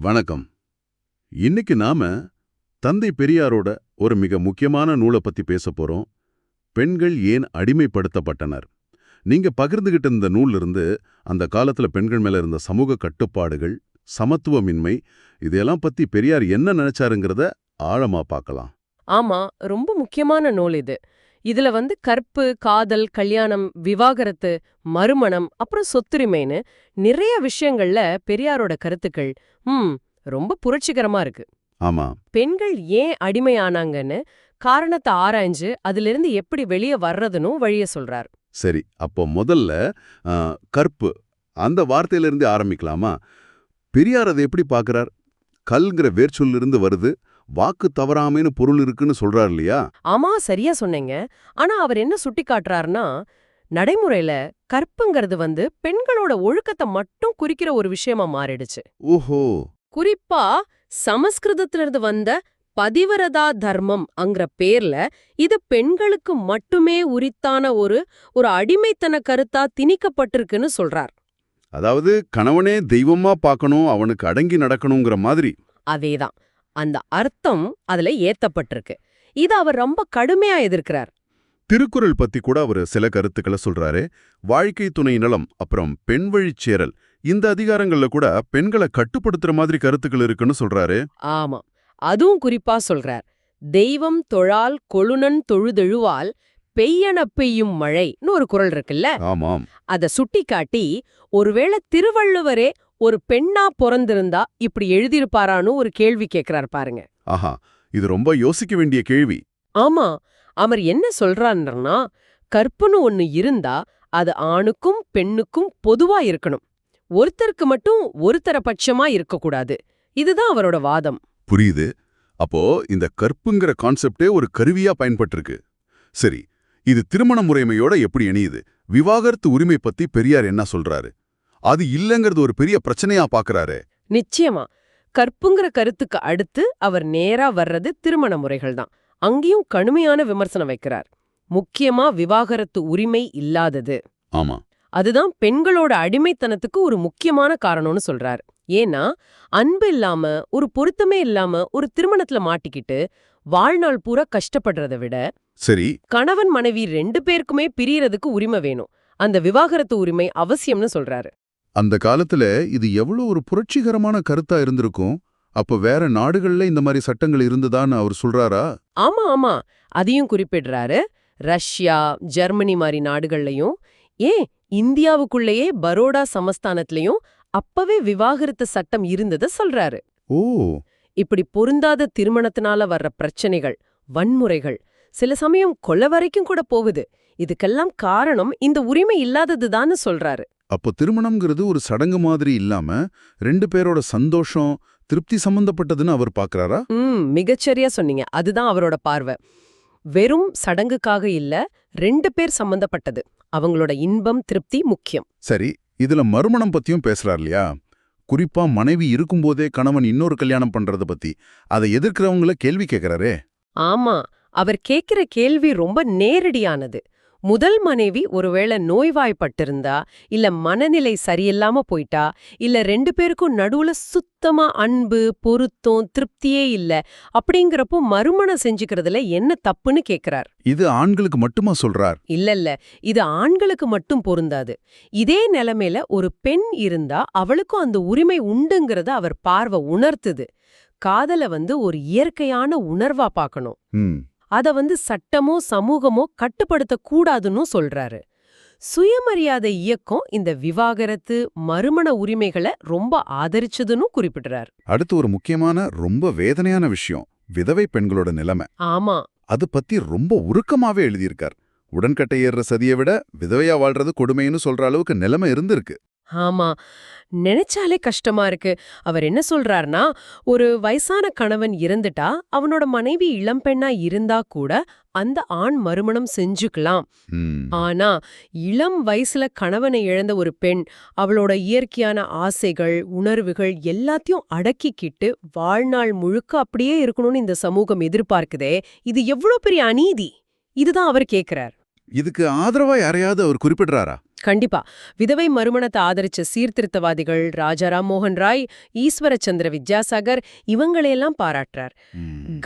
வணக்கம். இன்னைக்கு நாம தந்தை பெரியாரோட ஒரு மிக முக்கியமான நூலை பத்தி பேச போறோம். பெண்கள் ஏன் அடிமைப்படுத்தப்பட்டனர்? நீங்க பகிர்ந்துகிட்ட இந்த நூல்ல இருந்து அந்த காலத்துல பெண்கள் மேல இருந்த சமூக கட்டுப்பாடுகள் சமத்துவமின்மை இதெல்லாம் பத்தி பெரியார் என்ன நினைச்சாருங்கிறத ஆழமா பார்க்கலாம். ஆமா ரொம்ப முக்கியமான நூல் இது. இதுல வந்து கற்பு காதல் கல்யாணம் விவாகரத்து மறுமணம் அப்புறம் சொத்துரிமைன்னு நிறைய விஷயங்கள்ல பெரியாரோட கருத்துக்கள் ம் ரொம்ப புரட்சிகரமா இருக்கு. ஆமா. பெண்கள் ஏன் அடிமையானாங்கன்னு காரணத்தை ஆராய்ஞ்சு அதிலிருந்து எப்படி வெளியே வர்றதுன்னும் வழிய சொல்றார். சரி அப்போ முதல்ல கற்பு அந்த வார்த்தையிலிருந்து ஆரம்பிக்கலாமா? பெரியார் அதை எப்படி பார்க்கறார் கல்ங்கிற வேர்ச்சொல்லிருந்து வருது வாக்கு தவறாமைன்னு பொருள் இருக்குன்னு சொல்றார் இல்லையா? ஆமா சரியா சொன்னீங்க. ஆனா அவர் என்ன சுட்டி காட்டுறாருன்னா நடைமுறையில கற்புங்கிறது வந்து பெண்களோட ஒழுக்கத்தை மட்டும் குறிக்கிற ஒரு விஷயமா மாறிடுச்சு. ஓஹோ! குறிப்பா சமஸ்கிருதத்திலிருந்து வந்த பதிவரதா தர்மம் அங்கிற பேர்ல இது பெண்களுக்கு மட்டுமே உரித்தான ஒரு ஒரு அடிமைத்தன கருத்தா திணிக்கப்பட்டிருக்குன்னு சொல்றார். அதாவது கணவனே தெய்வமா பார்க்கணும் அவனுக்கு அடங்கி நடக்கணுங்கிற மாதிரி. அதேதான். அந்த அர்த்தம் அதுல ஏத்தப்பட்டிருக்கு. இது அவர் ரொம்ப கடுமையா எதிர்க்கிறார். திருக்குறள் பத்தி கூட அவர் சில கருத்துக்களை சொல்றாரு. வாழ்க்கை துணை நலம் அப்புறம் பெண் வழிச் சேரல். இந்த அதிகாரங்கள்ல கூட பெண்களை கட்டுப்படுத்துற மாதிரி கருத்துக்கள் இருக்குன்னு சொல்றாரு. ஆமா. அதுவும் குறிப்பா சொல்றார். தெய்வம் தொழால் கொழுனன் தொழுதெழுவால் பெய்யன பெய்யும் மழைன்னு ஒரு குறள் இருக்குல்ல? ஆமாம். அத சுட்டிக்காட்டி ஒருவேளை திருவள்ளுவரே ஒரு பெண்ணா பிறந்திருந்தா இப்படி எழுதியிருப்பாரான்னு ஒரு கேள்வி கேக்குறார் பாருங்க. ஆஹா இது ரொம்ப யோசிக்க வேண்டிய கேள்வி. ஆமா அவர் என்ன சொல்றாருன்னா கற்புன்னு ஒண்ணு இருந்தா அது ஆணுக்கும் பெண்ணுக்கும் பொதுவா இருக்கணும். ஒருத்தருக்கு மட்டும் ஒருத்தர பட்சமா இருக்கக்கூடாது. இதுதான் அவரோட வாதம். புரியுது. அப்போ இந்த கற்புங்கிற கான்செப்டே ஒரு கருவியா பயன்பட்டிருக்கு. சரி இது திருமண முறைமையோட எப்படி இணையுது? விவாகரத்து உரிமை பத்தி பெரியார் என்ன சொல்றாரு? அது இல்லங்கிறது ஒரு பெரிய பிரச்சனையா பாக்குறாரு. நிச்சயமா. கற்புங்கிற கருத்துக்கு அடுத்து அவர் நேரா வர்றது திருமண முறைகள் தான். அங்கேயும் கடுமையான விமர்சனம் வைக்கிறார். முக்கியமா விவாகரத்து உரிமை இல்லாதது. ஆமா. அதுதான் பெண்களோட அடிமைத்தனத்துக்கு ஒரு முக்கியமான காரணம்னு சொல்றார். ஏன்னா அன்பு இல்லாம ஒரு பொருத்தமே இல்லாம ஒரு திருமணத்துல மாட்டிக்கிட்டு வாழ்நாள் பூரா கஷ்டப்படுறத விட சரி. கணவன் மனைவி ரெண்டு பேருக்குமே பிரியறதுக்கு உரிமை வேணும். அந்த விவாகரத்து உரிமை அவசியம்னு சொல்றாரு. அந்த காலத்துல இது எவ்வளவு ஒரு புரட்சிகரமான கருத்தா இருந்திருக்கும். அப்ப வேற நாடுகள்ல இந்த மாதிரி சட்டங்கள் இருந்ததான்னு அவர் சொல்றாரா? ஆமா ஆமா. அதையும் குறிப்பிடுறாரு. ரஷ்யா ஜெர்மனி மாதிரி நாடுகள்லயும் ஏன் இந்தியாவுக்குள்ளேயே பரோடா சமஸ்தானத்திலயும் அப்பவே விவாகரத்து சட்டம் இருந்தத சொல்றாரு. ஓ. இப்படி பொருந்தாத திருமணத்தினால வர்ற பிரச்சனைகள் வன்முறைகள் சில சமயம் கொலை வரைக்கும் கூட போகுது. இதுக்கெல்லாம் காரணம் இந்த உரிமை இல்லாததுதான்னு சொல்றாரு. அப்போ திருமணம்ங்கிறது ஒரு சடங்கு மாதிரி இல்லாம ரெண்டு பேரோட சந்தோஷம் திருப்தி சம்பந்தப்பட்டதுன்னு அவர் பாக்குறாரா? ம் மிகச்சரியா சொன்னீங்க. அதுதான் அவரோட பார்வை. வெறும் சடங்குக்காக இல்ல ரெண்டு பேர் சம்பந்தப்பட்டது. அவங்களோட இன்பம் திருப்தி முக்கியம். சரி இதுல மறுமணம் பத்தியும் பேசுறார் இல்லையா? குறிப்பா மனைவி இருக்கும்போதே கணவன் இன்னொரு கல்யாணம் பண்றத பத்தி. அதை எதிர்க்கிறவங்கள கேள்வி கேக்குறாரே. ஆமா அவர் கேக்குற கேள்வி ரொம்ப நேரடியானது. முதல் மனைவி ஒருவேளை நோய்வாய்ப்பட்டிருந்தா இல்ல மனநிலை சரியில்லாம போயிட்டா இல்ல ரெண்டு பேருக்கும் நடுவுல சுத்தமா அன்பு பொருத்தம் திருப்தியே இல்ல அப்படிங்கிறப்போ மறுமணம் செஞ்சுக்கிறதுல என்ன தப்புன்னு கேக்குறார். இது ஆண்களுக்கு மட்டுமா சொல்றார்? இல்ல இல்ல இது ஆண்களுக்கு மட்டும் பொருந்தாது. இதே நிலைமையில ஒரு பெண் இருந்தா அவளுக்கும் அந்த உரிமை உண்டுங்கிறத அவர் பார்வை உணர்த்துது. காதல வந்து ஒரு இயற்கையான உணர்வா பார்க்கணும். அத வந்து சட்டமோ சமூகமோ கட்டுப்படுத்த கூடாதுன்னு சொல்றாரு. சுயமரியாதை இயக்கம் இந்த விவாகரத்து மறுமண உரிமைகளை ரொம்ப ஆதரிச்சதுன்னு குறிப்பிடுறார். அடுத்து ஒரு முக்கியமான ரொம்ப வேதனையான விஷயம் விதவை பெண்களோட நிலைமை. ஆமா. அது பத்தி ரொம்ப உருக்கமாவே எழுதியிருக்கார். உடன்கட்டை ஏறுற சதியை விட விதவையா வாழ்றது கொடுமைன்னு சொல்ற அளவுக்கு நிலைமை இருந்திருக்கு. ஆமா. நினைச்சாலே கஷ்டமா இருக்கு. அவர் என்ன சொல்றாருன்னா ஒரு வயசான கணவன் இறந்துட்டா அவனோட மனைவி இளம்பெண்ணா இருந்தா கூட அந்த ஆண் மறுமணம் செஞ்சுக்கலாம். ஆனா இளம் வயசுல கணவனை இழந்த ஒரு பெண் அவளோட இயற்கையான ஆசைகள் உணர்வுகள் எல்லாத்தையும் அடக்கிக்கிட்டு வாழ்நாள் முழுக்க அப்படியே இருக்கணும்னு இந்த சமூகம் எதிர்பார்க்குதே இது எவ்வளவு பெரிய அநீதி? இதுதான் அவர் கேக்குறார். இதுக்கு ஆதரவா யாரையாவது அவர் குறிப்பிடுறாரா? கண்டிப்பா. விதவை மறுமணத்தை ஆதரிச்ச சீர்திருத்தவாதிகள் ராஜாராம் மோகன் ராய் ஈஸ்வரச்சந்திர வித்யாசாகர் இவங்களையெல்லாம் பாராட்டுறார்.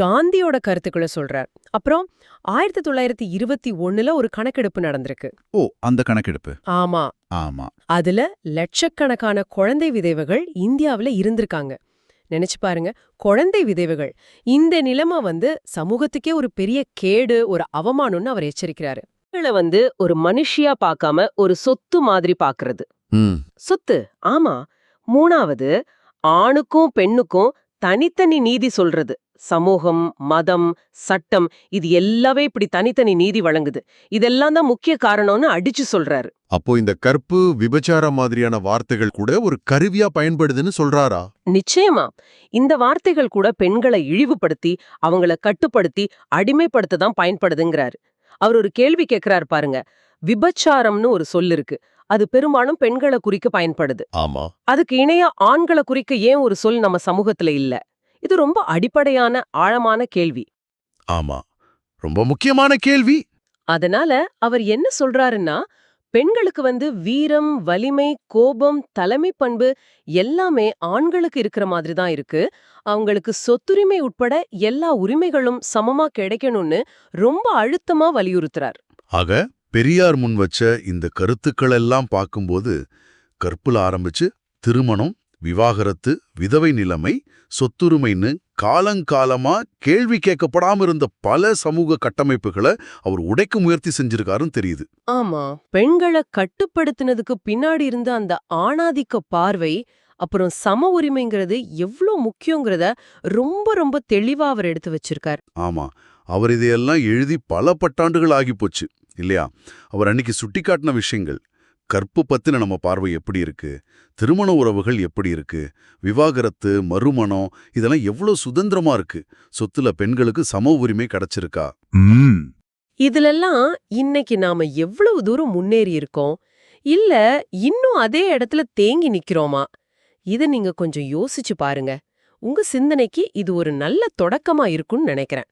காந்தியோட கருத்துக்களை சொல்றார். அப்புறம் ஆயிரத்தி தொள்ளாயிரத்தி இருபத்தி ஒண்ணுல ஒரு கணக்கெடுப்பு நடந்திருக்கு. ஓ அந்த கணக்கெடுப்பு? ஆமா. ஆமா. அதுல லட்சக்கணக்கான குழந்தை விதைவுகள் இந்தியாவுல இருந்திருக்காங்க. நினைச்சு பாருங்க குழந்தை விதைவுகள். இந்த நிலைமை வந்து சமூகத்துக்கே ஒரு பெரிய கேடு ஒரு அவமானம்னு அவர் எச்சரிக்கிறாரு. பெண்களை வந்து ஒரு மனுஷியா பார்க்காம ஒரு சொத்து மாதிரி பாக்குறது சொத்து ஆமா. மூணாவது ஆணுக்கும் பெண்ணுக்கும் தனித்தனி நீதி சொல்றது. சமூகம் மதம் சட்டம் இது எல்லாமே இப்படி தனித்தனி நீதி வழங்குது. இதெல்லாம் தான் முக்கிய காரணம்னு அடிச்சு சொல்றாரு. அப்போ இந்த கற்பு விபச்சாரம் மாதிரியான வார்த்தைகள் கூட ஒரு கருவியா பயன்படுதுன்னு சொல்றாரா? நிச்சயமா. இந்த வார்த்தைகள் கூட பெண்களை இழிவுபடுத்தி அவங்கள கட்டுப்படுத்தி அடிமைப்படுத்த தான் பயன்படுதுங்கிறாரு. அவர் ஒரு கேள்வி கேட்கிறார் பாருங்க. விபச்சாரம்னு ஒரு சொல் இருக்கு. அது பெரும்பாலும் பெண்களை குறிக்க பயன்படுது. ஆமா. அதுக்கு இணையா ஆண்களை குறிக்க ஏன் ஒரு சொல் நம்ம சமூகத்துல இல்ல? இது ரொம்ப அடிப்படையான ஆழமான கேள்வி. ஆமா. ரொம்ப முக்கியமான கேள்வி. அதனால அவர் என்ன சொல்றாருன்னா பெண்களுக்கு வந்து வீரம் வலிமை கோபம் தலைமை பண்பு எல்லாமே ஆண்களுக்கு இருக்கிற மாதிரி தான் இருக்கு. அவங்களுக்கு சொத்துரிமை உட்பட எல்லா உரிமைகளும் சமமா கிடைக்கணும்னு ரொம்ப அழுத்தமா வலியுறுத்துறார். ஆக பெரியார் முன் வச்ச இந்த கருத்துக்கள் எல்லாம் பார்க்கும்போது கற்புல ஆரம்பிச்சு திருமணம் விவாகரத்து விதவை நிலைமை சொத்துரிமைன்னு காலங்காலமா கேள்வி கேட்கப்படாம இருந்த பல சமூக கட்டமைப்புகளை அவர் உடைக்க முயற்சி செஞ்சிருக்காருன்னு தெரியுது. ஆமா. பெண்களை கட்டுப்படுத்தினதுக்கு பின்னாடி இருந்த அந்த ஆணாதிக்க பார்வை அப்புறம் சம உரிமைங்கிறது எவ்ளோ முக்கியங்கிறத ரொம்ப ரொம்ப தெளிவா அவர் எடுத்து வச்சிருக்கார். ஆமா. அவர் இதையெல்லாம் எழுதி பல பட்டாண்டுகள் ஆகி போச்சு இல்லையா? அவர் அன்னைக்கு சுட்டிக்காட்டின விஷயங்கள் கற்பு பத்தின நம்ம பார்வை எப்படி இருக்கு? திருமண உறவுகள் எப்படி இருக்கு? விவாகரத்து மறுமணம் இதெல்லாம் எவ்வளவு சுதந்திரமா இருக்கு? சொத்துல பெண்களுக்கு சம உரிமை கிடைச்சிருக்கா? இதுலெல்லாம் இன்னைக்கு நாம எவ்வளவு தூரம் முன்னேறி இருக்கோம்? இல்ல இன்னும் அதே இடத்துல தேங்கி நிக்கிறோமா? இத நீங்க கொஞ்சம் யோசிச்சு பாருங்க. உங்க சிந்தனைக்கு இது ஒரு நல்ல தொடக்கமா இருக்கும்னு நினைக்கிறேன்.